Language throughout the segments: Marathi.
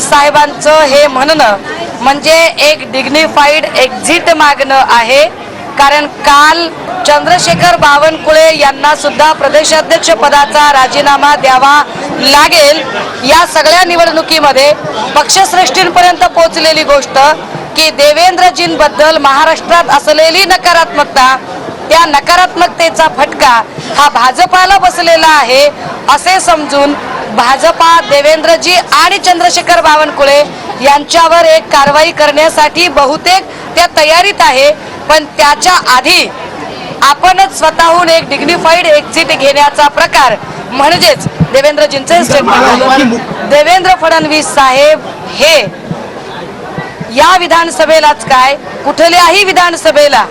साहेबांचं हे म्हणणं म्हणजे एक डिग्निफाईड एक्झिट मागणं आहे. कारण काल चंद्रशेखर बावनकुळे यांना सुद्धा प्रदेशाध्यक्ष पदाचा राजीनामा द्यावा लागेल. या सगळ्या निवडणुकीमध्ये पक्षश्रेष्ठींपर्यंत पोहोचलेली गोष्ट की देवेंद्रजींबद्दल महाराष्ट्रात असलेली नकारात्मकता त्या नकारात्मकतेचा फटका हा भाजपाला बसलेला आहे असे समजून भाजपा देवेंद्रजी आणि चंद्रशेखर बावनकुळे यांच्यावर एक कारवाई करण्यासाठी बहुतेक त्या तयारीत आहे पण त्याच्या आधी आपणच स्वतःहून एक डिग्निफाईड एक्झिट घेण्याचा प्रकार म्हणजेच देवेंद्रजींचे स्टेटमेंट देवेंद्र फडणवीस साहेब हे या विधानसभेलाच काय कुठल्याही विधानसभेला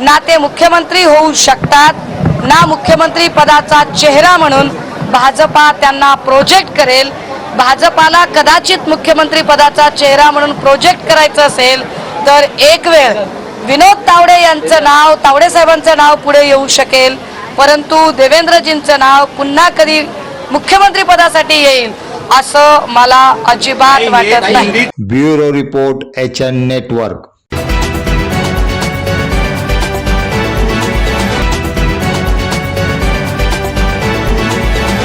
ना ते मुख्यमंत्री होऊ शकतात ना मुख्यमंत्री पदाचा चेहरा म्हणून भाजपा त्यांना प्रोजेक्ट करेल. भाजपाला कदाचित मुख्यमंत्री पदाचा चेहरा म्हणून प्रोजेक्ट करायचं असेल तर एक वेळ विनोद तावडे यांचं नाव तावडे साहेबांचं नाव पुढे येऊ शकेल. परंतु देवेंद्रजींचं नाव पुन्हा कधी मुख्यमंत्री पदासाठी येईल असं मला अजिबात वाटत नाही. Bureau report H N network.